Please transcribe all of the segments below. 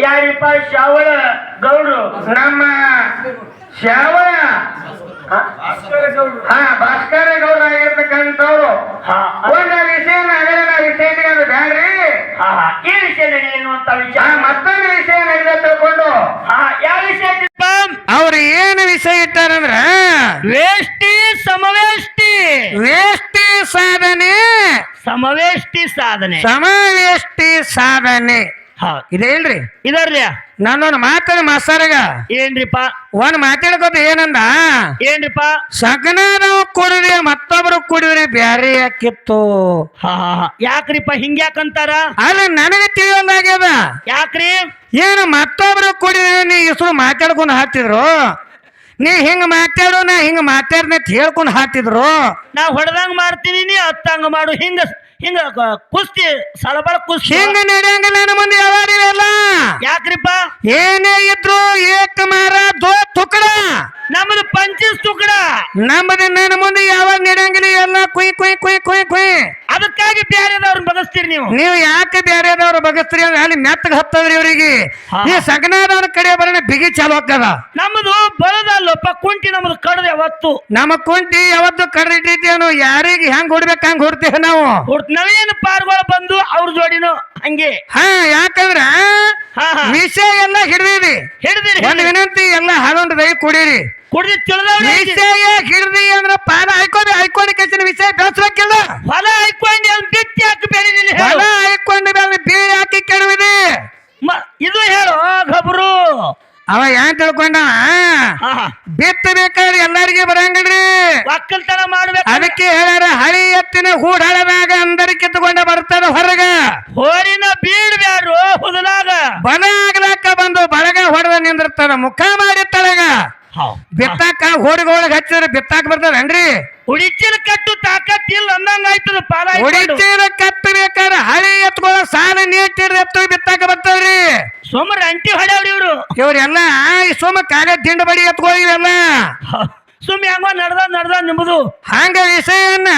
ಯಾರಿಪ್ಪ ಶಾವಳ ಗೌಡ್ರು ನಮ್ಮ ಶ್ಯಾವಳ ಹಾ? ಭಾಸ್ಕರ ಗೌಡ ಆಗಿರ್ತಕ್ಕಂಥವ್ರು. ಹಾ, ಒಂದ ವಿಷಯನ ಅದೇನ ವಿಷಯ ಬ್ಯಾಡ್ರಿ. ಈ ವಿಷಯ ಏನು ಅಂತ ವಿಚಾರ. ಮತ್ತೊಂದು ವಿಷಯ ನಡೆದ ತಿಳ್ಕೊಂಡು. ಆ ಯಾವ ವಿಷಯ? ಅವ್ರು ಏನು ವಿಷಯ ಇಟ್ಟಾರಂದ್ರ ವೇಷ್ಟಿ ಸಮವೇಷ್ಟಿ. ವೇಷ್ಟಿ ಸಾಧನೆ. ಸಮವೇಷ್ಟಿ ಸಾಧನೆ. ಸಮವೇಷ್ಟಿ ಸಾಧನೆ. ಹಾ ಇದೆ ಇಲ್ರಿ ಇದರ್ಲಿ ನಾನೊಂದು ಮಾತಾಡ ಮಾಸ್ತರ್ಗ. ಏನ್ರಿಪ್ಪ? ಒಂದ್ ಮಾತಾಡ್ಕೋತ ಏನಂದ? ಏನ್ರಿಪ್ಪ? ಸಗನ ನಾವು ಕುಡಿದ್ರಿ ಮತ್ತೊಬ್ರು ಕುಡಿದ್ರಿ ಬ್ಯಾರೆ ಯಾಕಿತ್ತು? ಹಾ ಹಾ ಹಾ. ಯಾಕ್ರಿಪ್ಪ ಹಿಂಗ್ಯಾಕಂತಾರ? ಅಲ್ಲ ನನಗೆ ತಿಳಿಯೋದಾಗ್ಯದ. ಯಾಕ್ರಿ? ಏನು ಮತ್ತೊಬ್ರು ಕುಡಿದ್ರಿ ನೀ ಇಷ್ಟು ಮಾತಾಡ್ಕೊಂಡು ಹಾಕ್ತಿದ್ರು ನೀ ಹಿಂಗ ಮಾತಾಡು ನಾ ಹಿಂಗ ಮಾತಾಡ್ನ ಅಂತ ಹೇಳ್ಕೊಂಡು ಹಾಕ್ತಿದ್ರು ನಾ ಹೊಡೆದಂಗ ಮಾಡ್ತೀನಿ ನೀ ಹತ್ತಂಗ ಮಾಡು. ಹಿಂಗ ಹಿಂಗ ಕುಸ್ತಿ ಸಳಬಳ ಕುಸ್ತಿ. ಹಿಂಗ ನಡೆಯಂಗಿಲ್ಲ ನನ್ನ ಮುಂದೆ ಯಾವಾರಿವೆಲ್ಲ ಯಾಕ್ರಿಪ್ಪ? ಏನೇ ಇದ್ರು ಏಕ ಮಾರ ದೋ ತುಕಡ. ನಮ್ದು ಪಂಚಿಸ್ ತುಕಡ ನಮ್ಮದು ನನ್ನ ಮುಂದೆ ಯಾವಾಗ ನಡೆಯಂಗಿಲ್ಲ ಎಲ್ಲ ಕುಯ್ ಕುಯ್ ಕುಯ್ ಕುಯ್ ಕುಯ್. ಅದಕ್ಕಾಗಿ ಬ್ಯಾರೆದವ್ರನ್ನ ಬಗಸ್ತೀರಿ ನೀವು. ನೀವು ಯಾಕೆ ಬೇರೆದವ್ರು ಬಗಸ್ತೀರಿ ಅಂದ್ರೆ ಅಲ್ಲಿ ಮೆತ್ತಗ ಹತ್ತದ್ರಿ ಇವರಿಗೆ. ಈ ಸಗನಾದವ್ರ ಕಡೆ ಬರೋಣ ಬಿಗಿ ಚಾಲು ಆಗ್ತದ. ನಮ್ಮದು ಬರದಲ್ಲಪ್ಪ ಕುಂಟಿ ನಮ್ದು ಕಡದ ಯಾವತ್ತು. ನಮ್ಮ ಕುಂಟಿ ಯಾವತ್ತು ಕರೆದಿಟ್ಟೇನು ಯಾರಿಗೆ ಹೆಂಗ್ ಹೊಡ್ಬೇಕ ಹಂಗ್ ಹೊಡ್ತೇವೆ ನಾವು. ನವೇನು ಪಾರ್ಗೋಳ ಬಂದು ಅವ್ರ ಜೋಡಿನು ಹಂಗೆ. ಹಾ ಯಾಕಂದ್ರ ವಿಷಯ ಎಲ್ಲ ಹಿಡ್ದಿರಿ. ಹಿಡಿದಿರಿ ಒಂದು ವಿನಂತಿ ಎಲ್ಲ ಹಾಲೊಂದು ದಯ ಕುಡೀರಿ. ಕುಡ್ದಿ ತಿಳಿದವ್ರಿ ವಿಷಯ ಹಿಡ್ದಿ ಅಂದ್ರ ಪಾದ ಹಾಕೋದು ಹಾಕೊಂಡು ಕೆಸಿನ ವಿಷಯ ಬೆಳೆಸ್ಬೇಕಿಲ್ಲ. ಹೊಲ ಹಾಕೊಂಡು ಅವ್ನ್ ಬಿತ್ತಿ ಹಾಕಿ ಬೆಳೆದಿಲ್ಲ ಹೊಲ ಹಾಕೊಂಡು ಬೆಳೆದ ಬೀಳಿ ಹಾಕಿ ಕೆಡವಿದೆ. ಇದು ಹೇಳು ಗಬ್ರು ಅವ ಏನ್ ತಿಳ್ಕೊಂಡ? ಬಿತ್ತಬೇಕಾದ್ರೆ ಎಲ್ಲಾರಿಗೆ ಬರಂಗಿಲ್ರಿ. ಒಕ್ಕಲ್ತನ ಮಾಡ್ಬೇಕು. ಅದಕ್ಕೆ ಹೇಳ್ಯಾರ ಹಳಿ ಎತ್ತಿನ ಹೂಡಳದಾಗ ಅಂದರಿ ಕಿತ್ತುಕೊಂಡ ಬರ್ತಾರ ಹೊರಗ. ಹೋರಿನ ಬೀಡ್ಬ್ಯಾಡ್ರು ಹುದಲಾಗ ಬಲ ಆಗ್ಲಾಕ ಬಂದು ಬಳಗ ಹೊಡೆದ ನಿಂದಿರ್ತಾರ ಮುಖ ಮಾಡಿ ತಳಗ ಬಿತ್ತಾಕ ಹೋರಿಗೊಳಗ ಹಚ್ಚಿದ್ರೆ ಬಿತ್ತಾಕ ಬರ್ತಾರನ್ರಿ ಹುಡಿಚಿನ ಕಟ್ಟು ತಾಕತ್ ಇಲ್ಲ ಅಂದಂಗ ಆಯ್ತದ ಪಾದ. ಹೊಡಿತೀರ ಕತ್ತಬೇಕಾದ್ರೆ ಹಳಿ ಎತ್ಕೊಳ್ಳೋ ಸಾಲ ನೀಟಿರ್ ಎತ್ತು ಬಿತ್ತಾಕ ಬರ್ತಾವ್ರಿ ಸೋಮರ ಅಂಟಿ ಹೊಡ್ಯಾವ್ರಿ ಇವ್ರು. ಇವ್ರೆಲ್ಲ ಈ ಸೋಮ ಕಾಗ ದಿಂಡ ಬಡಿ ಎತ್ಕೊಳ್ಳಿ ಇವೆಲ್ಲ ಸುಮ್ ಹೆಂಗೋ ನಡ್ದ ನಡ್ದ ನಿಮ್ದು. ಹಂಗ ವಿಷಯನ್ನ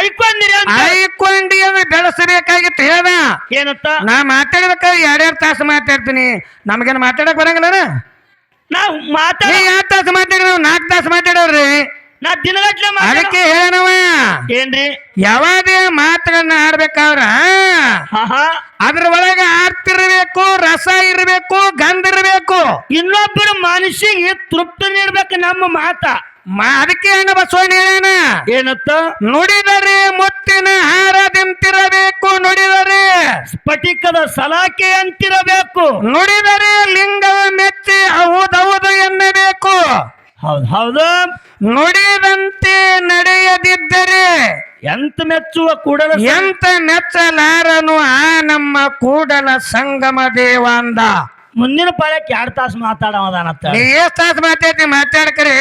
ಐಕೊಂಡಿರಿ ಐಕೊಂಡಿ ಅಂದ್ರೆ ಬೆಳೆಸಬೇಕಾಗಿತ್ತು ಹೇಳ ಏನತ್ತ? ನಾ ಮಾತಾಡ್ಬೇಕಾದ್ರೆ ಎರಡೆರಡು ತಾಸು ಮಾತಾಡ್ತೀನಿ. ನಮಗೇನು ಮಾತಾಡಕ್ ಬರಂಗಿಲ್ಲ ನಾವ್ ಮಾತಾಡ ಎರಡು ತಾಸು ಮಾತಾಡಿ ನಾವು ನಾಲ್ಕು ತಾಸು ಮಾತಾಡೋರಿ ನಾ ದಿನಗಟ್ಲೆ ಮಾತಾಡ ಅದಕ್ಕೆ ಹೇಳನವ ಏನ್ರಿ? ಯಾವಾದೇ ಮಾತುಗಳನ್ನ ಆಡ್ಬೇಕಾದ್ರ ಹಾ ಹಾ. ಅದ್ರ ಒಳಗ ಆರ್ತಿರ್ಬೇಕು ರಸ ಇರಬೇಕು ಗಂಧ ಇರಬೇಕು. ಇನ್ನೊಬ್ಬರ ಮನುಷ್ಯಗೆ ತೃಪ್ತಿ ನೀಡ್ಬೇಕು ನಮ್ಮ ಮಾತ. ಅದಕ್ಕೆ ಹಂಗ ಬಸವಣ್ಣ ಹೇಳೇನ ಏನತ್ತ? ನುಡಿದರೆ ಮುತ್ತಿನ ಹಾರದಿಂತಿರಬೇಕು ನುಡಿದರೆ ಸ್ಫಟಿಕದ ಸಲಾಕೆ ಅಂತಿರಬೇಕು. ನುಡಿದರೆ ಲಿಂಗವ ಮೆಚ್ಚಿ ಹೌದೌದು ಎನ್ನಬೇಕು. ಹೌದ್ ಹೌದು? ನುಡಿದಂತೆ ನಡೆಯದಿದ್ದರೆ ಎಂತ ಮೆಚ್ಚುವ ಕೂಡಲ ಎಂತ ಮೆಚ್ಚಲಾರನು ಆ ನಮ್ಮ ಕೂಡಲ ಸಂಗಮ ದೇವ ಅಂದ. ಮುಂದಿನ ಪಾಳಕ್ಕೆ ಎರಡ್ ತಾಸು ಮಾತಾಡೋದಾನಂತ ಎಷ್ಟ್ ತಾಸು ಮಾತಾಡ್ತಿ ಮಾತಾಡ್ಕರಿ?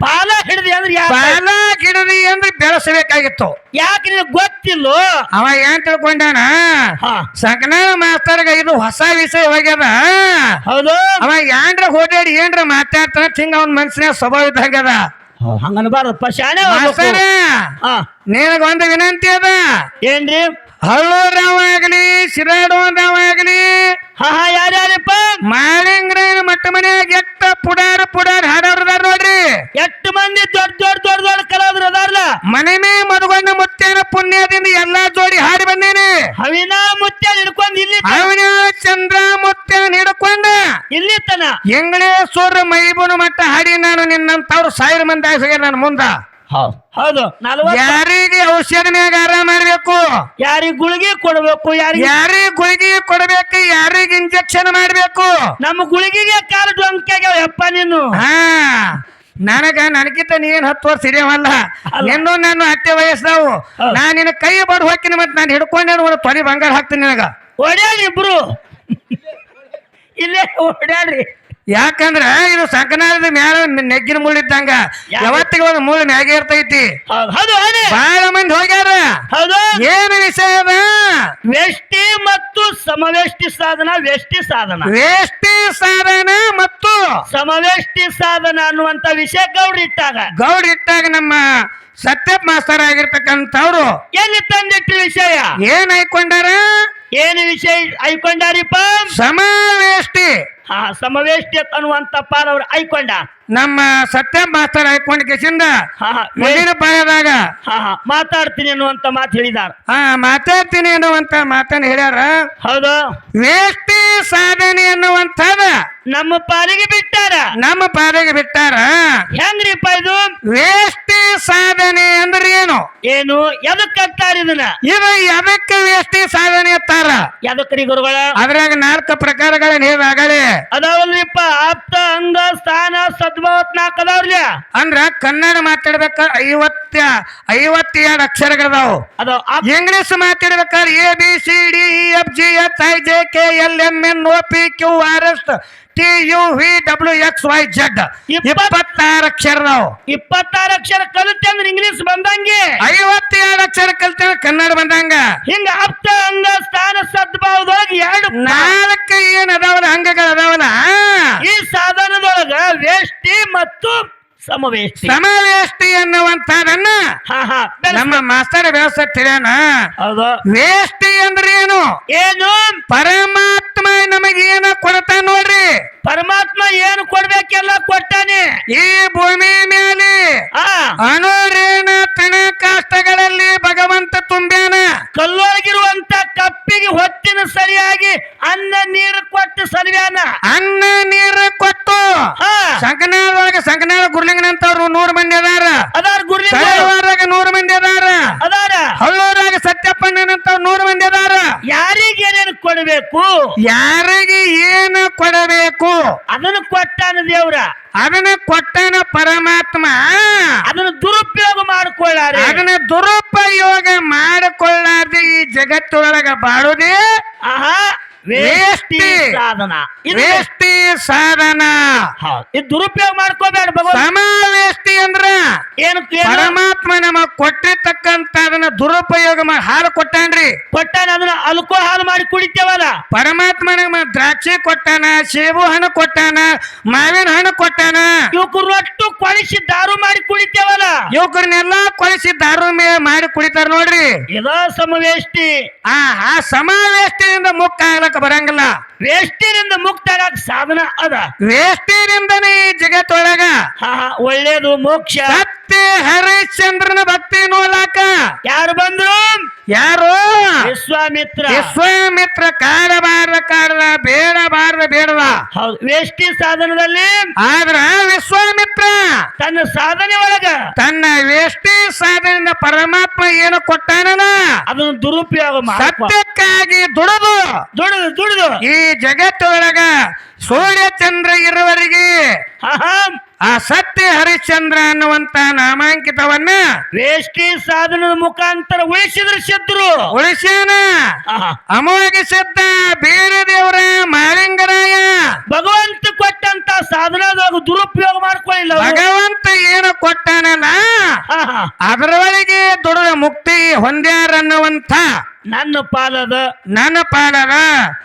ಪಾಲ ಹಿಡಿದಿ ಅಂದ್ರೆ ಯಾ- ಬಾಲ ಗಿಡದಿ ಅಂದ್ರೆ ಬೆಳೆಸಬೇಕಾಗಿತ್ತು. ಯಾಕೆ ನಿನಗೆ ಗೊತ್ತಿಲ್ಲೋ? ಅವ ಏನ್ ತಿಳ್ಕೊಂಡಾನ? ಹಾ. ಸಕನಾ ಮಾಸ್ತರ್ಗ ಇದು ಹೊಸ ವಿಷಯ ಹೋಗ್ಯದ. ಹೌದು. ಅವ ಏನ್ರ ಓಡಾಡಿ ಏನ್ರ ಮಾತಾಡ್ತಾನ ಹಿಂಗ ಅವ್ನ ಮನ್ಸಿನ ಸ್ವಭಾವ ಇದ್ದಾಗ್ಯದ ಹಂಗನ್ಬಾರದಪ್ಪ ಶಾಣೆ ಮಾಸ್ತರ ಹಾ. ನಿನಗ ಒಂದು ವಿನಂತಿ ಅದ. ಏನ್ರಿ? ಹಳ್ಳೂರವ ಆಗ್ಲಿ ಶಿರಾಡುವಂದವ ಆಗ್ಲಿ ಹಾ ಹಾ ಯಾರ್ಯಾರಪ್ಪ ಮಟ್ಟ ಮನ್ಯಾಗ ಎಟ್ಟ ಪುಡಾರ ಪುಡಾರ ಹಾಡೋರ್ದಾರ ನೋಡ್ರಿ? ಎಷ್ಟು ಮಂದಿ ದೊಡ್ಡ ದೊಡ್ಡ ದೊಡ್ಡ ದೊಡ್ಡ ಕಲಾವಿದ್ರು ಅದಾರಲ್ಲ ಮನೆನೇ ಮದುಗೊಂಡ ಮುತ್ತೇನ ಪುಣ್ಯದಿಂದ ಎಲ್ಲಾ ಜೋಡಿ ಹಾಡಿ ಬಂದೇನೆ. ಹವಿನ ಮುತ್ಯ ಹಿಡ್ಕೊಂಡ್ ಇಲ್ಲಿ ಅವನ ಚಂದ್ರ ಮುತ್ತೇನ ಹಿಡ್ಕೊಂಡ. ಇಲ್ಲಿ ತನ ಎಂಗಳೇಶ್ವರ ಮೈಬೂನು ಮಟ್ಟ ಹಾಡಿ ನಾನು ನಿನ್ನಂತವ್ರು ಸಾವಿರ ಮಂದಿ ಆಗ್ಯಾರ ನನ್ನ ಮುಂದ. ಹೌದು. ನಲ್ವತ್ತು ಯಾರಿಗೆ ಔಷಧ ಮ್ಯಾಗ ಆರಾಮ ಮಾಡ್ಬೇಕು? ಯಾರಿಗೆ ಗುಳಿಗೆ ಕೊಡ್ಬೇಕು ಯಾರಿಗೆ ಯಾರಿಗೆ ಗುಳಿಗೆ ಕೊಡ್ಬೇಕು ಯಾರಿಗೆ ಇಂಜೆಕ್ಷನ್ ಮಾಡ್ಬೇಕು? ನಮ್ಮ ಗುಳಿಗೆಗೆ ಕಾಲ ಡೊಂಕಾಗ್ಯಾವ ಯಪ್ಪ ನೀನು. ಹಾ. ನನಗ ನನಗಿಂತ ನೀನ್ ಹತ್ತು ವರ್ಷ ಹಿಡಿಯವಲ್ಲ ಅಲ್ಲ. ನಿನ್ನೂ ನಾನು ಅತ್ತೆ ವಯಸ್ಸಾವು. ನಾ ನಿನ್ನ ಕೈ ಬಡ ಹಾಕಿನಿ ಮತ್ತೆ ನಾನು ಹಿಡ್ಕೊಂಡೇನು ಒಂದು ತೊಲಿ ಬಂಗಾರ ಹಾಕ್ತೀನಿ ನಿನಗ. ಓಡ್ಯಾಡ್ರಿ ಇಬ್ರು. ಇಲ್ಲೇ ಓಡ್ಯಾಡ್ರಿ ಯಾಕಂದ್ರ ಇದು ಸಂಕನಾದ ಮ್ಯಾಲ ನೆಗ್ಗಿನ ಮುಳ್ಳಿದ್ದಂಗ ಇದ್ದಂಗ. ಯಾವತ್ತಿಗೆ ಒಂದು ಮುಳ್ಳು ಮ್ಯಾಗೆ ಇರ್ತೈತಿ. ಹೌದು ಹೌದು ಹೌದು. ಬಹಳ ಮಂದಿ ಹೋಗ್ಯಾರ. ಹೌದು. ಏನು ವಿಷಯ ಅದ ವ್ಯಷ್ಟಿ ಮತ್ತು ಸಮವೆಷ್ಟಿ ಸಾಧನ ವ್ಯಷ್ಟಿ ಸಾಧನ. ವೇಷ್ಟಿ ಸಾಧನ ಮತ್ತು ಸಮವೆಷ್ಟಿ ಸಾಧನ ಅನ್ನುವಂತ ವಿಷಯ ಗೌಡ ಇಟ್ಟಾಗ. ಗೌಡ ಇಟ್ಟಾಗ ನಮ್ಮ ಸತ್ಯ ಮಾಸ್ತರ್ ಆಗಿರ್ತಕ್ಕಂಥವ್ರು ಎಲ್ಲಿ ತಂದಿಟ್ಟ ವಿಷಯ? ಏನ್ ಹಾಕೊಂಡಾರ ಏನು ವಿಷಯ ಐಕೊಂಡಾರಿಪ್ಪ? ಸಮಾವೇಷ್ಟಿ. ಹಾ ಸಮವೇಷ್ಟಿ ಅನ್ನುವಂತ ಪಾಲ್ ಅವ್ರು ಐಕೊಂಡ. ನಮ್ಮ ಸತ್ಯ ಮಾಸ್ತರ್ ಐಕೊಂಡ ಕೇಸಿಂದ ಹಾ ಪಾಯದಾಗ ಹಾ ಹಾ ಮಾತಾಡ್ತೀನಿ ಅನ್ನುವಂತ ಮಾತು ಹೇಳಿದಾರ. ಹಾ ಮಾತಾಡ್ತೀನಿ ಅನ್ನುವಂತ ಮಾತನ್ನ ಹೇಳ್ಯಾರ. ಹೌದು. ವೇಷ್ಟಿ ಸಾಧನೆ ಅನ್ನುವಂಥದ ನಮ್ಮ ಪಾಲಿಗೆ ಬಿಟ್ಟಾರ. ನಮ್ಮ ಪಾಲಿಗೆ ಬಿಟ್ಟಾರ. ಹೆಂಗ್ರಿಪ್ಪ ಇದು? ವೇಷ್ಟಿ ಸಾಧನೆ ಅಂದ್ರೆ ಏನು? ಏನು? ಎದಕ್ ಅಂತಾರ ಇದನ್ನ? ಇದು ಎದಕ್ಕೆ ಎಷ್ಟೇ ಸಾಧನೆ ಅತ್ತಾರ ಎದಕ್ರಿ ಗುರುಗಳ? ಅದ್ರಾಗ ನಾಲ್ಕು ಪ್ರಕಾರಗಳನ್ನ ಹೇಳಿದಾಗಲೇ. ಅದಾವಲ್ರಿಪ್ಪ ಆಪ್ತ ಅಂಗ ಸ್ಥಾನ ಸದ್ಭಾವತ್ ನಾಲ್ಕು ಅದಾವ್ರಲ್ಲ ಅಂದ್ರ ಕನ್ನಡ ಮಾತಾಡ್ಬೇಕ ಐವತ್ತ ಐವತ್ತೆರಡು ಅಕ್ಷರಗಳದಾವು. ಆಪ್- ಇಂಗ್ಲಿಷ್ ಮಾತಾಡ್ಬೇಕಾದ್ರೆ A B C D E F G H I J K L M N O P Q R S T U V W X Y Z ಇಪ್ಪತ್ತಾರು ಅಕ್ಷರ ನಾವು. ಇಪ್ಪತ್ತಾರು ಅಕ್ಷರ ಕಲಿತೆ ಅಂದ್ರೆ ಇಂಗ್ಲಿಷ್ ಬಂದಂಗೆ. ಐವತ್ತೇಳು ಅಕ್ಷರ ಕಲ್ತೇವೆ ಕನ್ನಡ ಬಂದಂಗ. ಹಿಂಗ ಅಪ್ತ ಅಂಗ ಸ್ಥಾನ ಸದ್ಭಾವದೊಳಗೆ ಎರಡು ನಾಲ್ಕು ಏನ್ ಅದಾವಲ್ಲ ಅಂಗಗಳು ಅದಾವಲ್ಲ ಈ ಸಾಧನದೊಳಗ ವೇಷ್ಟಿ ಮತ್ತು ಸಮವೇಷ್ಟಿ. ಸಮವೇಷ್ಟಿ ಬೆಳೆಸ್- ನಮ್ಮ ಮಾಸ್ತರ್ ವ್ಯವಸ್ಥೆ ತಿಳಿಯೋಣ? ಹೌದು. ವೇಷ್ಟಿ ಅಂದ್ರೆ ಏನು? ಏನು? ಪರಮಾತ್ಮ ನಮಗೆ ನಮಗೇನ ಕೊಡ್ತಾನ ನೋಡ್ರಿ? ಪರಮಾತ್ಮ ಏನು ಕೊಡ್ಬೇಕೆಲ್ಲ ಕೊಟ್ಟಾನೆ. ಈ ಭೂಮಿ ಮೇಲೆ ಆ ಅನುರೇಣ ತಣ ಕಷ್ಟಗಳಲ್ಲಿ ಭಗವಂತ ತುಂಬ್ಯಾನ ಕಲ್ಲೊಳಗಿರುವಂತ ಕಪ್ಪಿಗೆ ಹೊತ್ತಿನ ಸರಿಯಾಗಿ ಅನ್ನ ನೀರು ಕೊಟ್ಟು ಸರಿಯಾನ ಅನ್ನ ನೀರು ಕೊಟ್ಟು ಹಾ ಸಂಕನಾಳೊಳಗೆ ಸಂಕನಾಳ ಗುರ್ಲಿಂಗನಂತವ್ರು ನೂರು ಮಂದಿ ಅದಾರ ಅದಾರ ಗುರುಲಿಂಗ ತಳವಾರಾಗ ನೂರು ಮಂದಿ ಅದಾರ ಅದಾರ ಹಳ್ಳೂರಾಗ ಸತ್ಯಪ್ಪಣ್ಣನಂತವ್ರು ನೂರು ಮಂದಿ ಅದಾರ ಯಾರಿಗೆ ಏನೇನು ಕೊಡಬೇಕು ಯಾರಿಗೆ ಏನು ಕೊಡಬೇಕು? ಅದನ್ನು ಕೊಟ್ಟಾನ ದೇವ್ರ. ಅದನ್ನು ಕೊಟ್ಟನ ಪರಮಾತ್ಮ. ಅದನ್ನು ದುರುಪಯೋಗ ಮಾಡಿಕೊಳ್ಳಾರೆ. ಅದನ್ನ ದುರುಪಯೋಗ ಮಾಡಿಕೊಳ್ಳಾರ್ದೆ ಈ ಜಗತ್ತೊಳಗ ಬಾಳುದೇ? ಆಹಾ. ವೇಷ್ಟಿ ಸಾಧನ. ಇದು ವೇಷ್ಟಿ ಸಾಧನ. ಹೌದು. ಇದು ದುರುಪಯೋಗ ಮಾಡ್ಕೋಬೇಡ ಭಗವಂತ. ಸಮಾವೇಷ್ಟಿ ಅಂದ್ರ ಏನು ಏನು ಪರಮಾತ್ಮ ನಮಗ್ ಕೊಟ್ಟಿರ್ತಕ್ಕಂತ ಅದನ್ನ ದುರುಪಯೋಗ ಮಾಡಿ ಹಾಲು ಕೊಟ್ಟಾನ್ರಿ. ಕೊಟ್ಟಾನ ಅದನ್ನ ಅಲ್ಕೋ ಹಾಲು ಮಾಡಿ ಕುಡಿತೇವಲ್ಲ? ಪರಮಾತ್ಮ ನಮ ದ್ರಾಕ್ಷಿ ಕೊಟ್ಟಾನ ಸೇಬು ಹಣ್ಣು ಕೊಟ್ಟಾನ ಮಾವಿನ ಹಣ್ಣು ಕೊಟ್ಟಾನ. ಇವಕ್ಕೂ ರೊಟ್ಟು ಕೊಳಿಸಿ ದಾರು ಮಾಡಿ ಕುಡಿತೇವಲ್ಲ? ಯುವಕರನ್ನೆಲ್ಲ ಕೊಳಿಸಿ ದಾರು ಮೇ ಮಾಡಿ ಕುಡಿತಾರ ನೋಡ್ರಿ. ಇದ ಸಮವೇಷ್ಟಿ ಆ ಆ ಸಮಾವೇಷ್ಟಿಯಿಂದ ಮುಕ್ತ ಆಗ್ಲಕ್ಕ ಬರಂಗಿಲ್ಲ. ವೇಷ್ಟಿನಿಂದ ಮುಕ್ತ ಆಗಕ್ ಸಾಧನ ಅದ. ವೇಷ್ಟಿನಿಂದನೇ ಈ ಜಗತ್ತೊಳಗ ಹಾ ಹಾ ಒಳ್ಳೇದು ಮೋಕ್ಷ. ಸತ್ಯ ಹರಿಶ್ಚಂದ್ರನ ಭಕ್ತಿ ನೋಲಾಕ ಯಾರು ಬಂದ್ರು? ಯಾರು? ವಿಶ್ವಾಮಿತ್ರ. ವಿಶ್ವಾಮಿತ್ರ ಕಾಡಬಾರ್ದ ಕಾಡದ ಬೇಡಬಾರ್ದ ಬೇಡದ. ಹೌದು ವೇಷ್ಟಿ ಸಾಧನದಲ್ಲಿ? ಆದ್ರ ವಿಶ್ವಾಮಿತ್ರ ತನ್ನ ಸಾಧನೆ ಒಳಗ. ತನ್ನ ವೇಷ್ಟಿ ಸಾಧನೆಯಿಂದ ಪರಮಾತ್ಮ ಏನು ಕೊಟ್ಟಾನ ಅದನ್ನು ದುರುಪಯೋಗ ಸತ್ಯಕ್ಕಾಗಿ ದುಡಿದು. ದುಡಿದು ದುಡಿದು. ಈ ಜಗತ್ತೊಳಗ ಸೂರ್ಯ ಚಂದ್ರ ಇರುವವರಿಗೆ ಆ ಸತ್ಯ ಹರಿಶ್ಚಂದ್ರ ಅನ್ನುವಂತ ನಾಮಾಂಕಿತವನ್ನ ವೇಷ್ಟಿ ಸಾಧನದ ಮುಖಾಂತರ ಉಳಿಸಿದ್ರ ಶತ್ರು. ಉಳಿಸ್ಯಾನ. ಅಮೋಘ ಸಿದ್ಧ ಬೇರೆ ದೇವರ ಮಾಲಿಂಗರಾಯ. ಭಗವಂತ ಕೊಟ್ಟಂತ ಸಾಧನದಾಗ ದುರುಪಯೋಗ ಮಾಡ್ಕೊಳ್ಳಿಲ್ಲ ಭಗವಂತ ಏನು ಕೊಟ್ಟಾನಲ್ಲ. ಅದರೊಳಗೆ ದುಡಿದ ಮುಕ್ತಿ ಹೊಂದ್ಯಾರನ್ನುವಂಥ ನನ್ನ ಪಾಲದ ನನ್ನ ಪಾಲದ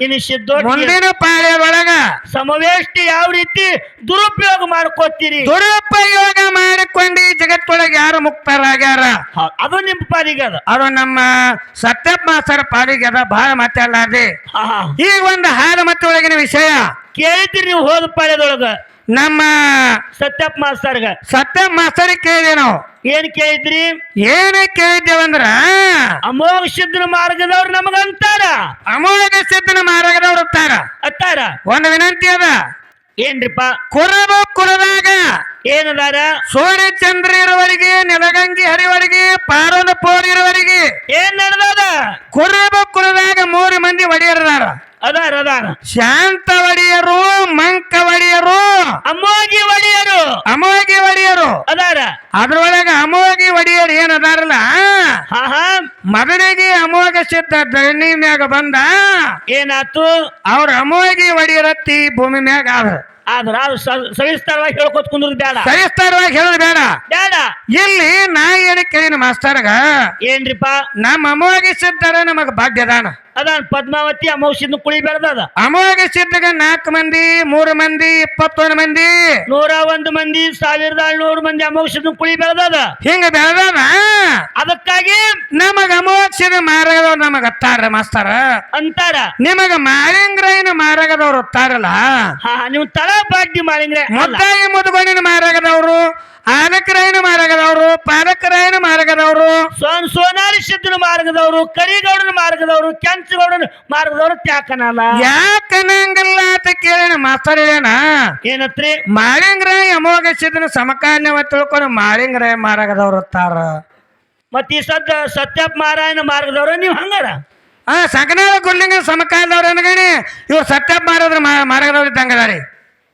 ಇನ್ನು ಸಿದ್ದೋಟಿ ಮುಂದಿನ ಪಾಳ್ಯದೊಳಗ ಸಮವೇಷ್ಟಿ ಯಾವ ರೀತಿ ದುರುಪಯೋಗ ಮಾಡ್ಕೋತೀರಿ? ದುರುಪಯೋಗ ಮಾಡಿಕೊಂಡು ಈ ಜಗತ್ತೊಳಗೆ ಯಾರು ಮುಕ್ತರಾಗ್ಯಾರ? ಹೌದ್, ಅದು ನಿಮ್ಮ ಪಾಲಿಗೆ ಅದ. ಅದು ನಮ್ಮ ಸತ್ಯಪ್ಪ ಮಾಸ್ತರ ಪಾಲಿಗೆ ಅದ ಬಹಳ ಮಾತಾಡಲಾರ್ದೆ. ಈಗ ಒಂದು ಹಾಲು ಮತ್ತೊಳಗಿನ ವಿಷಯ. ಕೇಳ್ತೀರಿ ನೀವು ಹೋದ ಪಾಳ್ಯದೊಳಗ. ನಮ್ಮ ಸತ್ಯಪ್ಪ ಮಾಸ್ತರ್ಗ. ಸತ್ಯಪ್ಪ ಮಾಸ್ತರ್ ಕೇಳಿದೆ ನಾವು. ಏನ್ ಕೇಳಿದ್ರಿ? ಏನೇ ಕೇಳಿದ್ದೇವಂದ್ರ ಅಮೋಘ ಸಿದ್ಧನ ಮಾರ್ಗದವ್ರು ನಮಗಂತಾರ ಅಮೋಘ ಸಿದ್ಧನ ಮಾರ್ಗದವ್ರು ಅಂತಾರ. ಅತ್ತಾರ ಒಂದು ವಿನಂತಿ ಅದ. ಏನ್ರಿಪ್ಪ? ಕುರುಬ ಕುರದಾಗ ಏನದಾರ? ಸೂರ್ಯ ಚಂದ್ರ ಇರುವವರೆಗೆ ನೆಲಗಂಗಿ ಹರಿವರಿಗೆ ಪಾರೋನ ಪೋರ್ ಇರುವವರೆಗೆ ಏನ್ ನಡೆದಾದ? ಕುರುಬ ಕುರದಾಗ ಮೂರು ಮಂದಿ ಒಡೆಯರದಾರ. ಅದಾರ ಅದಾರ. ಶಾಂತ ಒಡೆಯರು ಮಂಕ ಒಡೆಯರು. ಅಮೋಗಿ ಒಡೆಯರು. ಅಮೋಗಿ ಒಡೆಯರು ಅದಾರ. ಅದ್ರೊಳಗ ಅಮೋಗಿ ಒಡೆಯರು ಏನ್ ಅದಾರಲ್ಲ? ಮಗನಿಗೆ ಮೊದಲಿಗೆ ಅಮೋಘ ಸಿದ್ಧ ಧರಣಿ ಮ್ಯಾಗ ಬಂದ. ಏನಾತು? ಅವ್ರ ಅಮೋಗಿ ಒಡೆಯರತ್ತಿ ಭೂಮಿ ಮ್ಯಾಗ ಆದ್ರ ಅದು ಸವಿಸ್ತಾರವಾಗಿ ಹೇಳ್ಕೊತ ಕುಂದ್ರದ್ ಬೇಡ. ಹೇಳೋದು ಬೇಡ. ಬೇಡ. ಇಲ್ಲಿ ನಾ ಏನು ಕೇಳಿನ ಮಾಸ್ತರ್ಗ? ಏನ್ರಿಪ್ಪ? ನಮ್ಮ ಅಮೋಘಿ ಸಿದ್ಧರ ನಮಗ ಭಾಗ್ಯದಾನ. ಅದ ಪದ್ಮಾವತಿ ಅಮೌಷದ ಕುಳಿ ಬೆಳೆದದ. ಅಮೋಗಿ ಸಿದ್ಧಗ ನಾಲ್ಕು ಮಂದಿ ಮೂರು ಮಂದಿ ಇಪ್ಪತ್ತೊಂದು ಮಂದಿ. ನೂರ ಒಂದು ಮಂದಿ ಸಾವಿರದ ಏಳ್ನೂರು ಮಂದಿ ಅಮೌಷದ ಕುಳಿ ಬೆಳೆದದ. ಹಿಂಗ ಬೆಳೆದಾರ ಅದಕ್ಕಾಗಿ ನಮಗ ಅಮೋಕ್ಷದ ಮಾರಗದವ್ರು ನಮಗ ಅತ್ತಾರ ಮಾಸ್ತಾರ. ಅಂತಾರ. ನಿಮಗ ಮಾಳಿಂಗ್ರಾಯನ ಮಾರಗದವ್ರು ಒತ್ತಾರಲ್ಲ ಹಾ ನೀವು ತಳ ಬಾಡ್ಡಿ ಮಾಡಿಂಗ್ರೆ ಮುದ್ದಾಗಿ ಮುದ್ದಾಯಿ ಮಾರಾಗದವರು ಆನಕರಾಯನ ಮಾರ್ಗದವ್ರು ಪಾನಕರಾಯನ ಮಾರ್ಗದವ್ರು. ಸೋನ್ ಸೋನಾರಿ ಸಿದ್ಧನ ಮಾರ್ಗದವರು ಕರಿಗೌಡನ ಮಾರ್ಗದವರು ಕೆಂಚಗೌಡನ ಮಾರ್ಗದವರು ತ್ಯಾಕನಲ್ಲ. ಯಾಕನಂಗಲ್ಲ ಅಂತ ಕೇಳಿನ ಮಾಸ್ತರ್ ಏನತ್ರಿ? ಮಾಳಿಂಗ್ರಾಯ ಅಮೋಘ ಸಿದ್ಧನ ಸಮಕಾಲೀನವ ತಿಳ್ಕೊಂಡು ಮಾಳಿಂಗ್ರಾಯ ಮಾರ್ಗದವ್ರು ತಾರ ಮತ್ ಈ ಸದ್ದ ಸತ್ಯಪ್ಪ ಮಾರಾಯಣ ಮಾರ್ಗದವರು ನೀವು ಹಂಗಾರ? ಆ ಸಕನಾಳ ಗುರ್ಲಿಂಗ ಸಮಕಾಲದವ್ರು ಅನ್ಗಣಿ ಇವ್ರು ಸತ್ಯಪ್ಪ ಮಾರದ್ರ ಮಾರ್ಗದವ್ರು ಇದ್ದಂಗದಾರಿ.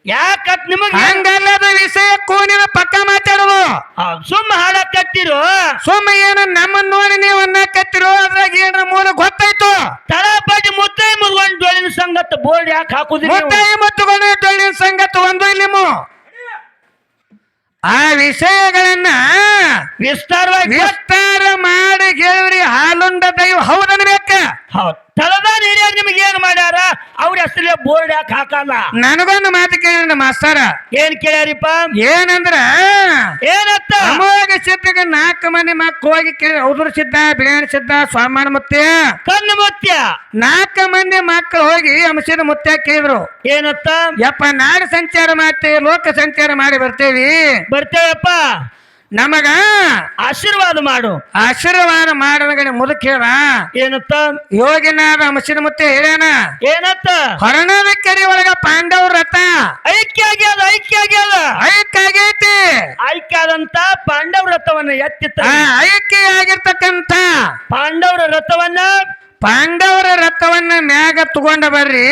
ಯಾಕತ್ ನಿಮಗೆ ಹಂಗಲ್ಲದ ವಿಷಯ ಕೋನಿನ ಪಕ್ಕ ಮಾತಾಡೋದು ಸುಮ್ಮ ಹಾಡಕತ್ತಿರು ಸುಮ್ಮ ಏನು ನಮ್ಮನ್ನ ನೋಡಿ ನೀವು ಅನ್ನಕತ್ತಿರೋ ಅದ್ರಾಗ ಏನ್ರ ಮೂಲ ಗೊತ್ತಾಯ್ತು? ತಳ ಬಾಡಿ ಮುದ್ದೆ ಮುದ್ಕೊಂಡು ಸಂಗತ ಸಂಗತ್ತ ಬೋರ್ಡ್ ಯಾಕೆ ಹಾಕುದ್ರಿ ನೀವು? ಮುತ್ತಾಯಿ ಮುತ್ತುಕೊಂಡು ಡೊಳ್ಳಿನ ಸಂಗತ ಒಂದು ಇಲ್ಲಿ ಆ ವಿಷಯಗಳನ್ನ ವಿಸ್ತಾರವಾಗಿ ವಿಸ್ತಾರ ಮಾಡಿ ಕೇಳಿದ್ರಿ ಹಾಲುಂಡ ದೈವ ಹೌದನ್ಬೇಕ ಹೌದ್. ತಳದಾನ ಹಿರಿಯರ್ ನಿಮ್ಗೆ ಏನ್ ಮಾಡ್ಯಾರ? ಅವ್ರ ಹೆಸರೇ ಬೋರ್ಡ್ ಯಾಕೆ ಹಾಕಲ್ಲ? ನನಗೊಂದು ಮಾತು ಕೇಳ ಮಾಸ್ತರ. ಏನ್ ಕೇಳ್ಯಾರಿಪ್ಪ? ಏನಂದ್ರ? ಏನತ್ತ? ಅಮೋಘ ಸಿದ್ಧಗ ನಾಲ್ಕು ಮಂದಿ ಮಕ್ಕ ಹೋಗಿ ಕೇಳಿ ಔದ್ರ ಸಿದ್ಧ ಬಿಳಿಯಣ ಸಿದ್ಧ ಸ್ವಾಮಾನ ಮುತ್ಯ. ಕಣ್ಣು ಮುತ್ಯ. ನಾಲ್ಕು ಮಂದಿ ಮಕ್ಕಳು ಹೋಗಿ ಅಂಶದ ಮುತ್ಯ ಕೇಳಿದ್ರು. ಏನತ್ತ? ಯಪ್ಪ ನಾಡು ಸಂಚಾರ ಮಾಡ್ತೇವೆ ಲೋಕ ಸಂಚಾರ ಮಾಡಿ ಬರ್ತೇವಿ. ಬರ್ತೇವಪ್ಪ. ನಮಗ ಆಶೀರ್ವಾದ ಮಾಡು. ಆಶೀರ್ವಾದ ಮಾಡಿದ ಮುದಕ್ ಹೇಳ. ಏನತ್ತ? ಯೋಗಿನಾದ ಮಸಿನ ಮುತ್ತೆ ಹೇಳೇನ ಏನತ್ತ? ಹೊರಣದ ಕೆರೆ ಒಳಗ ಪಾಂಡವ ರಥ. ಐಕ್ಯ ಆಗ್ಯದ ಐಕ್ಯ ಆಗ್ಯಾದ ಐಕ್ಯಾಗೈತಿ ಐಕ್ಯ ಆದಂತ ಪಾಂಡವ ರಥವನ್ನ ಎತ್ತಿತ್ತ. ಐಕ್ಯ ಆಗಿರ್ತಕ್ಕಂತ ಪಾಂಡವರ ರಥವನ್ನ ಪಾಂಡವರ ರಥವನ್ನ ಮ್ಯಾಗ ತಗೊಂಡ ಬರ್ರಿ.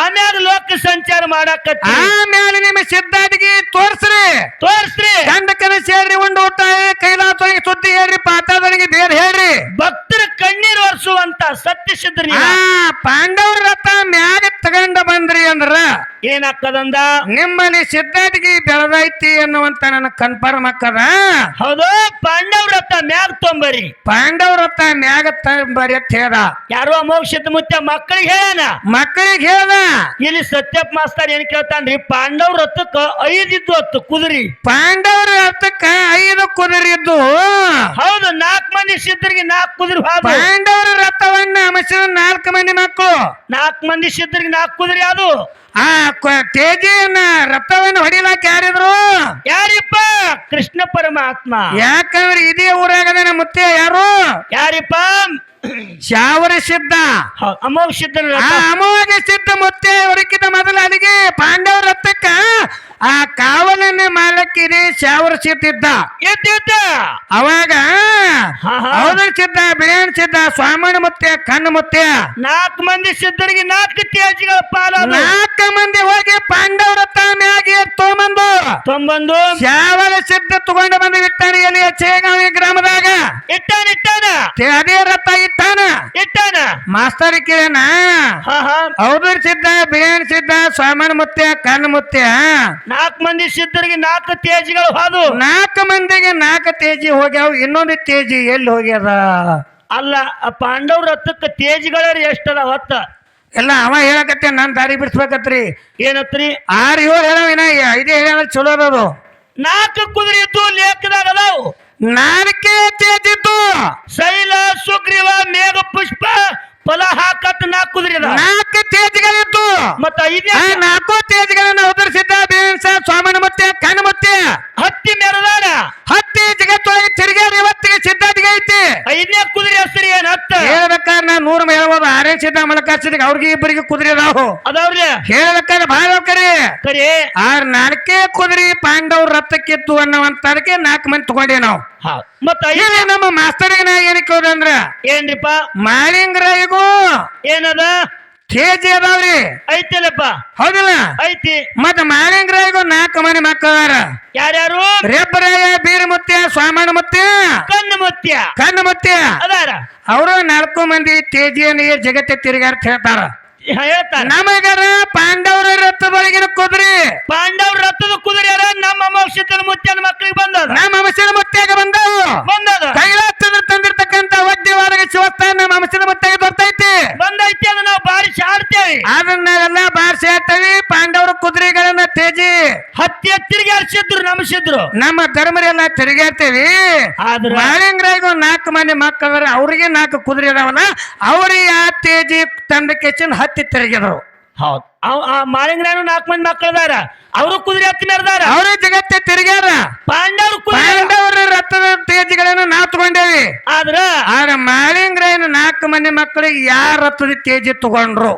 ಆಮ್ಯಾಗ ಲೋಕ ಸಂಚಾರ ಮಾಡಕ್ಕ ಆಮೇಲೆ ನಿಮ್ಮ ಸಿದ್ಧಾಟಿಗೆ ತೋರ್ಸ್ರಿ. ತೋರ್ಸ್ರಿ. ಗಂಡಕನ ಹೇಳ್ರಿ ಒಂದು ಊಟ ಕೈಲಾಸ ಸುದ್ದಿ ಹೇಳ್ರಿ ಪಾತಾದೊಳಗೆ ಬೇರೆ ಹೇಳ್ರಿ. ಭಕ್ತರ ಕಣ್ಣೀರು ಒರೆಸುವಂತ ಸತ್ಯ ಸಿದ್ಧರಿ ಆ ಪಾಂಡವರ ರಥ ಮ್ಯಾಗ ತಗೊಂಡ ಬಂದ್ರಿ ಅಂದ್ರ ಏನಾಕ್ಕದಂದ ನಿಮ್ಮನೆ ಸಿದ್ಧಾಟಿಗೆ ಬೆಳೆದೈತಿ ಅನ್ನುವಂತ ನನ್ನ ಕನ್ಫರ್ಮ್ ಆಕ್ಕದ ಹೌದು ಪಾಂಡವ್ರ ರಥ ಮ್ಯಾಗ ತೊಂಬರಿ. ಪಾಂಡವ್ರ ರಥ ಮ್ಯಾಗ ತೊಂಬರಿ ಅಂತ ಹೇಳ್ದ. ಯಾರೋ ಮೋಕ್ಷದ ಮುತ್ತ ಮಕ್ಕಳಿಗೆ ಹೇಳನ ಮಕ್ಕಳಿಗೆ ಹೇಳ್ದ. ಇಲ್ಲಿ ಸತ್ಯಪ್ಪ ಮಾಸ್ತರ್ ಏನ್ ಕೇಳ್ತಾನ್ರಿ? ಪಾಂಡವ್ರ ರಥಕ್ಕ ಐದಿದ್ದು ಹತ್ತು ಕುದುರಿ. ಪಾಂಡವ್ರ ರಥಕ್ಕ ಐದು ಕುದುರಿದ್ದು ಹೌದು ನಾಲ್ಕು ಮಂದಿ ಸಿದ್ಧರಿಗೆ ನಾಲ್ಕು ಕುದುರೆ ಪಾಂಡವ್ರ ರಥವನ್ನ ಅಮಸಿದ ನಾಲ್ಕು ಮಂದಿ ಮಕ್ಕಳು. ನಾಲ್ಕು ಮಂದಿ ಸಿದ್ಧರಿಗೆ ನಾಲ್ಕು ಕುದುರೆ ಅದು ಆ ತೇಜಿಯನ್ನ ರಥವನ್ನು ಹೊಡಿಲಾಕ ಯಾರಿದ್ರು? ಯಾರಿಪ್ಪ? ಕೃಷ್ಣ ಪರಮಾತ್ಮ. ಯಾಕಂದ್ರೆ ಇದೇ ಊರಾಗದ ಮುತ್ತೆ ಯಾರು? ಯಾರಿಪ್ಪ? ಶಾವರ ಸಿದ್ಧ ಅಮೋಘ ಸಿದ್ಧ ಅಮೋಘ ಸಿದ್ಧ ಮುತ್ತೆ ಹೊರಕಿದ ಮೊದಲ ಅಲ್ಲಿಗೆ ಪಾಂಡವ ರಥಕ್ಕ ಆ ಕಾವಲನ್ನ ಮಾಲಕ್ಕಿದೆ ಶಾವರ ಸಿದ್ಧ ಇದ್ದ. ಎದ್ದ ಅವಾಗ. ಅವನ ಸಿದ್ಧ ಬಿರಿಯಾನಿ ಸಿದ್ಧ ಸ್ವಾಮಣ ಮುತ್ತೆ ಕಣ್ಣು ಮುತ್ತೆ. ನಾಲ್ಕು ಮಂದಿ ಸಿದ್ಧರಿಗೆ ನಾಲ್ಕು ತೇಜಿಗಳು ಪಾಲ ನಾಲ್ಕು ಮಂದಿ ಹೋಗಿ ಪಾಂಡವರ ತಾನಾಗಿ ತೊಗೊಂಬಂದು. ತೊಂಬಂದು ಶಾವರ ಸಿದ್ಧ ತಗೊಂಡು ಬಂದು ಇಟ್ಟಾನೆ ಎಲ್ಲಿ ಚೇಗಾವಿ ಗ್ರಾಮದಾಗ. ಇಟ್ಟಾನ ಇಟ್ಟಾನ. ಅದೇ ರಥ ಇಟ್ಟಾನ. ಇಟ್ಟಾನ. ಮಾಸ್ತರ್ ಕೇಳನ? ಹಾ ಹಾ. ಹೌದರ್ ಸಿದ್ಧ ಬಿರಿಯಾನಿ ಸಿದ್ಧ ಸ್ವಾಮನ ಮುತ್ಯ ಕಣ್ಣು ಮುತ್ಯ ನಾಲ್ಕು ಮಂದಿ ಸಿದ್ಧರಿಗೆ ನಾಲ್ಕು ತೇಜಿಗಳು ಹಾದು ನಾಲ್ಕು ಮಂದಿಗೆ ನಾಲ್ಕು ತೇಜಿ ಹೋಗ್ಯಾವ ಇನ್ನೊಂದು ತೇಜಿ ಎಲ್ಲಿ ಹೋಗ್ಯದ? ಅಲ್ಲ ಪಾಂಡವ್ರ ರಥಕ್ಕೆ ತೇಜ್ಗಳ ಎಷ್ಟದ ಹೊತ್ತ ಎಲ್ಲ ಅವ ಹೇಳಕತ್ತೆ ನಾನ್ ದಾರಿ ಬಿಡಿಸ್ಬೇಕತ್ರಿ. ಏನತ್ರಿ? ಆರು ಏಳು ಹೇಳವಿನ ಐದೇ ಹೇಳ ಚಲೋ ಅದಾವು ನಾಲ್ಕು ಕುದುರೆ ಇದ್ದು ಲೇಖದಾಗ ಅದಾವು. ನಾಲ್ಕೇ ತೇಜಿದ್ದು ಶೈಲ ಸುಗ್ರೀವ ಮೇಘ ಪುಷ್ಪ ಫಲ ಹಾಕತ್ ನಾಲ್ಕು ಕುದುರೆ ನಾಲ್ಕು ತೇಜ್ಗಳಿದ್ದು. ಮತ್ತ ಐದನೇ ನಾಲ್ಕು ತೇಜ್ಗಳನ್ನ ಉದರಿಸಿದ್ದ ಬೇನ್ಸ ಸ್ವಾಮನ ಮತ್ತೆ ಕಣ್ಣು ಮತ್ತೆ ಹತ್ತಿ ಮೆರದಾನ ಹತ್ತಿ ಜಗತ್ತೊಳಗೆ ತಿರುಗಾಡಿ ಇವತ್ತಿಗೆ ಸಿದ್ಧಾರ್ಥಿಗೆ ಐತಿ ಐದನೇ ಕುದುರೆ ಹೆಸರು ಏನ್ ಹತ್ತ? ಹೇಳ್ಬೇಕಾದ್ರೆ ನಾ ನೂರು ಹೇಳ್ಬೋದು ಆರ್ ಎನ್ ಸೀತಾ ಸಿದ್ಧ ಅವ್ರಿಗೆ ಇಬ್ಬರಿಗೆ ಕುದುರೆ ಅದಾವು ಅದಾವ್ರಿ ಹೇಳ್ಬೇಕಾದ್ರೆ ಭಾಳ ಕರಿ ಕರಿ ಆರ್ ನಾಲ್ಕೇ ಕುದುರೆ ಪಾಂಡವ್ರ ರಥಕ್ಕಿತ್ತು ಅನ್ನುವಂತದಕ್ಕೆ ನಾಲ್ಕು ಮಂದಿ ತಗೊಂಡೇವಿ ನಾವು. ಮತ್ತೆ ನಮ್ಮ ಮಾಸ್ತರಿಗೆ ನಾ ಏನಕ್ಕೆ ಹೋದಂದ್ರ ಏನ್ರಿಪ್ಪ? ಮಾಳಿಂಗರಾಯಿಗೂ. ಏನದ? ತೇಜಿ ಅದಾವ್ರಿ ಐತಿಲ್ಲಪ್ಪ. ಹೌದಿಲ್ಲ? ಐತಿ. ಮತ್ತ ಮಾಲಿಂಗ್ರಾಯಿಗೂ ನಾಲ್ಕು ಮನೆ ಮಕ್ಕಳಾರ ಯಾರ್ಯಾರು? ರೇಪರಾಯ ಬೀರಮುತ್ಯ ಸ್ವಾಮಣ್ಣ ಮುತ್ಯ ಕಣ್ಣು ಮುತ್ಯ ಕಣ್ಣು ಮುತ್ಯ ಅದಾರ. ಅವರು ನಾಲ್ಕು ಮಂದಿ ತೇಜಿಯನ್ನು ಈ ಜಗತ್ತೆ ತಿರುಗಾರ ಹೇಳ್ತಾರ. ಹೇಳ್ತಾರ. ನಮಗರ ಪಾಂಡವರ ರಥದೊಳಗಿನ ಕುದುರೆ. ಪಾಂಡವರ ರಥದ ಕುದುರೆ ನಮ್ಮ ಅಮೋಕ್ಷತನ ಮುತ್ಯನ ಮಕ್ಕಳಿಗೆ ಬಂದದ. ನಮ್ಮ ಅಂಶದ ಮುತ್ಯಾಗ ಬಂದವು. ಬಂದದ. ಕೈಲಾಸದ ತಂದಿರ್ತಕ್ಕಂತ ಒಳಗೆ ಶಿವಸ್ಥಾನ ನಮ್ಮ ಮನಸ್ಸಿನ ಮುತ್ಯಾಗ ಬರ್ತೈತಿ. ಬಂದೈತಿ ಅದನ್ನ ನಾವು ಬಾರಿ ಶಾಡ್ತೇವೆ ಅದನ್ನ ಎಲ್ಲ ಬಾರಿಸಿ ಹೇಳ್ತೇವಿ ಪಾಂಡವರ ಕುದುರೆಗಳನ್ನ ತೇಜಿ ಹತ್ತಿ ಹತ್ತಿರಿಗೆ ಹರಿಸಿದ್ರು ನಮಸಿದ್ರು. ನಮ್ಮ ಧರ್ಮರೆಲ್ಲ ತಿರುಗಾಡ್ತೇವಿ ಆದ್ರೆ ಮಾಳಿಂಗ್ರಾಗ ನಾಲ್ಕು ಮನೆ ಮಕ್ಕಳ ಅವ್ರಿಗೆ ನಾಲ್ಕು ಕುದುರೆ ಅದಾವಲ್ಲ ಅವ್ರಿಗೆ ಆ ತೇಜಿ ತಂದ ಕೆಚ್ಚಿನ ಹತ್ತಿ ತಿರುಗಿದ್ರು. ಹೌದ್. ಆ ಮಾಳಿಂಗ್ರಾನು ನಾಲ್ಕು ಮಂದಿ ಮಕ್ಕಳದಾರ ಅವರು ಕುದುರೆ ಹತ್ತಿ ಮೆರೆದಾರ ಅವರೇ ಜಗತ್ತೆ ತಿರುಗ್ಯಾರ. ಪಾಂಡವರು ಕುದುರೆ ಪಾಂಡವರ ರಥದ ತೇಜಿಗಳನ್ನ ನಾವು ತಗೊಂಡೇವಿ. ಆದ್ರ ಆಗ ಮಾಳಿಂಗ್ರಾಯನ ನಾಲ್ಕು ಮಂದಿ ಮಕ್ಕಳಿಗೆ ಯಾರ ರಥದ ತೇಜಿ ತಗೊಂಡ್ರು?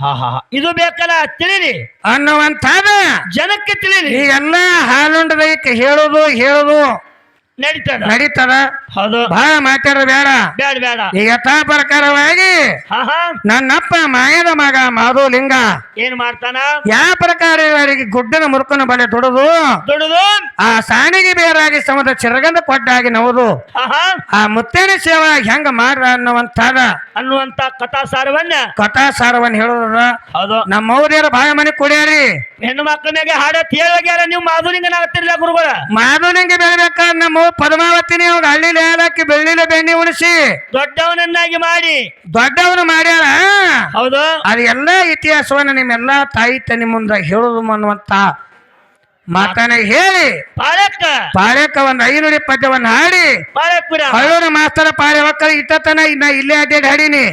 ಹಾ ಹಾ. ಇದು ಬೇಕಲ್ಲ ತಿಳಿರಿ. ಅನ್ನುವಂಥದ ಜನಕ್ಕೆ ತಿಳಿರಿ. ಈಗೆಲ್ಲ ಹಾಲುಂಡದಕ್ಕೆ ಹೇಳೋದು ಹೇಳುದು. ನಡೀತದ? ನಡೀತದ. ಹೌದು. ಬಹಳ ಮಾತಾಡೋದು ಬೇಡ. ಬೇಡ ಬೇಡ. ಈಗ ಯಥಾ ಪ್ರಕಾರವಾಗಿ ನನ್ನಪ್ಪ ಮಾಯದ ಮಗ ಮಾಧುಲಿಂಗ ಏನ್ ಮಾಡ್ತಾನ? ಯಾವ ಪ್ರಕಾರ ಇವರಿಗೆ ಗುಡ್ಡನ ಮುರುಕನ ಬಲೆ ದುಡಿದು ದುಡಿದು ಆ ಸಾಣಿಗೆ ಬೇರಾಗಿ ಸಮುದ್ರ ಚಿರಗಂಧ ಕೊಟ್ಟಾಗಿ ನವರು ಆ ಮುತ್ತೇನ ಸೇವಾ ಹೆಂಗ ಮಾಡ್ರ ಅನ್ನುವಂತಾದ ಅನ್ನುವಂತ ಕಥಾ ಸಾರವನ್ನ ಕಥಾ ಸಾರವನ್ನ ಹೇಳೋದ್ರ ಹೌದು. ನಮ್ಮ ಮೌರ್ಯರ ಬಾಯ ಮನೆ ಕುಡಿಯಾರಿ. ಹೆಣ್ಣು ಮಕ್ಕಳ ಮ್ಯಾಗೆ ಹೇಳೋಗ್ಯಾರ ನೀವು ಮಾಧುಲಿಂಗನ ಆಗ್ತಿರ್ಲಿಲ್ಲ ಗುರುಗಳ? ಮಾಧುಲಿಂಗ ಬೆಳಿಬೇಕಾದ್ರೆ ನಮ್ಮ ಪದ್ಮಾವತಿನಿ ಅವಾಗ ಹಳ್ಳಿಲಿ ಹೇಳಕ್ಕೆ ಬೆಳ್ಳಿಲ ಬೆಣ್ಣೆ ಉಣಿಸಿ ದೊಡ್ಡವನನ್ನಾಗಿ ಮಾಡಿ. ದೊಡ್ಡವನು ಮಾಡ್ಯಾರ ಹೌದು. ಅದೆಲ್ಲ ಇತಿಹಾಸವನ್ನ ನಿಮ್ಮೆಲ್ಲ ತಾಯಿ ತನಿ ಮುಂದೆ ಹೇಳುದು ಅನ್ನುವಂತ ಮಾತನ್ನ ಹೇಳಿ. ಪಾಳಕ ಪಾಳಕ ಒಂದ್ ಐನುಡಿ ಪದ್ಯವನ್ನ ಹಾಡಿ. ಹಳ್ಳೂರು ಮಾಸ್ತರ ಪಾಳೆ ಒಕ್ಕಳ ಇಟ್ಟತನ ಇನ್ನ ಇಲ್ಲೇ ಅಡ್ಡಾಡಿ ಹಾಡಿನಿ.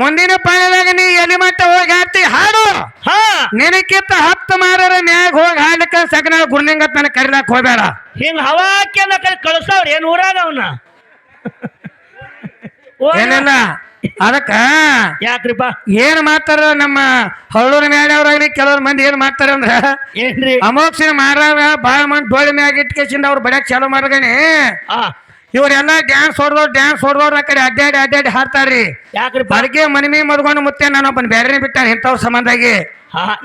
ಮುಂದಿನ ಪಾಳ್ಯದಾಗ ನೀ ಎಲ್ಲಿ ಮಟ್ಟ ಹೋಗಿ ಹಾಡ್ತಿ ಹಾಡು. ಹಾ. ನಿನಕ್ಕಿಂತ ಹತ್ತು ಮಾರರ ಮ್ಯಾಗ ಹೋಗಿ ಹಾಡ್ಲಿಕ್ಕ ಸಗನ ಗುರ್ಲಿಂಗ ತನ ಕರಿಲಾಕ್ ಹೋಗ್ಬೇಡ. ಹಿಂಗ ಹವಾಕ್ಯ ಕಳಿಸವ್ರ ಏನ್ ಊರಾಗ ಅವನ್ನ ಏನಿಲ್ಲ. ಅದಕ್ಕ ಯಾಕ್ರಿಪ್ಪ? ಏನ್ ಮಾಡ್ತಾರ ನಮ್ಮ ಹಳ್ಳೂರ ಮ್ಯಾಡವ್ರಾಗ್ಲಿ ಕೆಲವ್ರ ಮಂದಿ ಏನ್ ಮಾಡ್ತಾರ ಅಂದ್ರ ಏನ್ರಿ? ಅಮೋಕ್ಷನ ಮಾರಾಗ ಬಾಳ ಮಂದಿ ಡೋಳಿ ಮ್ಯಾಗ ಇಟ್ಕೇಸಿಂದ ಅವ್ರು ಬಡ್ಯಾಕ್ ಚಾಲು ಹಾ ಇವ್ರೆಲ್ಲ ಡ್ಯಾನ್ಸ್ ಹೊಡೆದವ್ರು ಡ್ಯಾನ್ಸ್ ಹೊಡೆದವ್ರ ಆ ಕಡೆ ಅಡ್ಡಾಡಿ ಅಡ್ಡಾಡಿ ಹಾಡ್ತಾರ್ರಿ. ಯಾಕ್ರಿ ಬರ್ಗೆ ಮನಿಮಿ ಮದ್ಕೊಂಡು ಮುತ್ತೆ ಒಬ್ಬನ ಬೇರೆ ಬಿಟ್ಟಾನ ಇಂಥವ್ರ ಸಂಬಂಧಾಗಿ.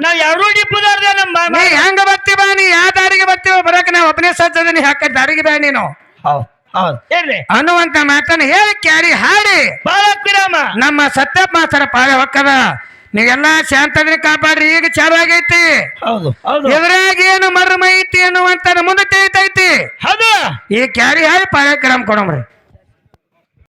ನಾವ್ ಎರಡೂ ಡಿಪ್ಪುದಾರ್ದೆ ನಮ್ಮ ಹೆಂಗ ಬರ್ತೀವ ನೀ ಯಾವ ದಾರಿಗೆ ಬರ್ತೀವ ಬರಕ್ ನಾವು ಒಬ್ಬನೇ ಸಜ್ಜದ ನೀ ಹಾಕ ದಾರಿಗೆ ಬೇಡ ನೀನು. ಹೌದ್. ಅನ್ನುವಂತ ಮಾತನ್ನ ಹೇಳಿ ಕ್ಯಾರಿ ಹಾಡಿ. ವಿರಾಮ ನಮ್ಮ ಸತ್ಯಪ್ಪ ಮಾಸ್ತರ ಪಾಳೆ ಹೊಕ್ಕದ ನೀವೆಲ್ಲ ಶಾಂತದ್ರೆ ಕಾಪಾಡ್ರಿ ಈಗ ಚಾಲು ಆಗೈತಿ ಹೌದು ಹೌದು. ಎದುರಾಗ ಏನು ಮರ್ಮ ಐತಿ ಅನ್ನುವಂತ ಮುಂದೆ ತಿಳಿತೈತಿ. ಹೌದು. ಈ ಕ್ಯಾರಿ ಹಾಡಿ ಪಾಳೆ ಕ್ರಮ ಕೊಡಮ್ರಿ